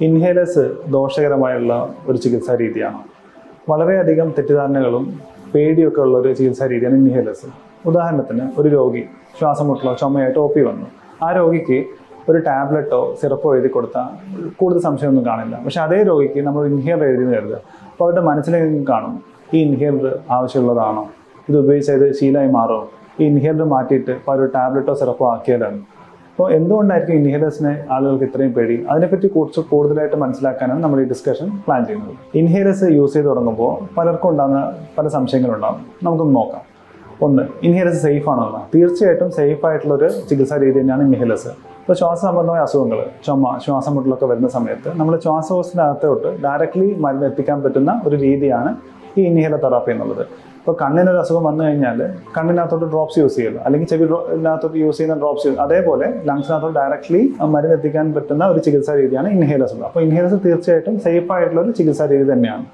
Inhalers ദോഷകരമായുള്ള ഒരു ചികിത്സാ രീതിയാണ്. വളരെയധികം തെറ്റിദ്ധാരണകളും പേടിയൊക്കെ ഉള്ള ഒരു ചികിത്സാ രീതിയാണ് ഇൻഹേലേഴ്സ് ഉദാഹരണത്തിന് ഒരു രോഗി ശ്വാസം ചുമയായിട്ടോ ചുമയായിട്ട് ഒ വന്നു. ആ രോഗിക്ക് ഒരു ടാബ്ലറ്റോ സിറപ്പോ എഴുതി കൊടുത്താൽ കൂടുതൽ സംശയമൊന്നും കാണില്ല. പക്ഷെ അതേ രോഗിക്ക് നമ്മൾ ഇൻഹേലർ എഴുതി കരുതുക. അപ്പോൾ അവരുടെ മനസ്സിലേക്ക് കാണും ഈ ഇൻഹേലർ ആവശ്യമുള്ളതാണോ? ഇത് ഉപയോഗിച്ച് ഇത് ശീലമായി മാറുമോ? ഈ ഇൻഹേലർ മാറ്റിയിട്ട് ഒരു ടാബ്ലറ്റോ സിറപ്പോ ആക്കിയാലാണ്. അപ്പോൾ എന്തുകൊണ്ടായിരിക്കും ഇൻഹേലേഴ്സിനെ ആളുകൾക്ക് ഇത്രയും പേടി? അതിനെപ്പറ്റി കുറച്ച് കൂടുതലായിട്ട് മനസ്സിലാക്കാനാണ് നമ്മൾ ഈ ഡിസ്കഷൻ പ്ലാൻ ചെയ്യുന്നത്. ഇൻഹേലേഴ്സ് യൂസ് ചെയ്ത് തുടങ്ങുമ്പോൾ പലർക്കും ഉണ്ടാകുന്ന പല സംശയങ്ങളുണ്ടാകും നമുക്കൊന്ന് നോക്കാം. ഒന്ന് ഇൻഹേലേഴ്സ് സേഫ് ആണോ എന്ന്. തീർച്ചയായിട്ടും സേഫ് ആയിട്ടുള്ള ഒരു ചികിത്സാ രീതി തന്നെയാണ് ഇൻഹേലേഴ്സ് ഇപ്പോൾ ശ്വാസ സംബന്ധമായ അസുഖങ്ങൾ ചുമ ശ്വാസം മുട്ടലൊക്കെ വരുന്ന സമയത്ത് നമ്മൾ ശ്വാസകോശത്തിനകത്തോട്ട് ഡയറക്റ്റ്ലി മരുന്ന് എത്തിക്കാൻ പറ്റുന്ന ഒരു രീതിയാണ് ഈ ഇൻഹേലർ തെറാപ്പി എന്നുള്ളത്. ഇപ്പോൾ കണ്ണിനൊരു അസുഖം വന്നു കഴിഞ്ഞാൽ കണ്ണിനകത്തോട്ട് ഡ്രോപ്സ് യൂസ് ചെയ്യുള്ളൂ അല്ലെങ്കിൽ ചെവി ഇതിനകത്തോട്ട് യൂസ് ചെയ്യുന്ന ഡ്രോപ്സ് അതേപോലെ ലങ്സിനകത്തോട്ട് ഡയറക്ട്ലി മരുന്ന് എത്തിക്കാൻ പറ്റുന്ന ഒരു ചികിത്സാ രീതിയാണ് ഇൻഹേലേഴ്സ് അപ്പൊ അപ്പോൾ ഇൻഹേലേഴ്സ് തീർച്ചയായിട്ടും സേഫ് ആയിട്ടുള്ള ഒരു ചികിത്സാ രീതി തന്നെയാണ്.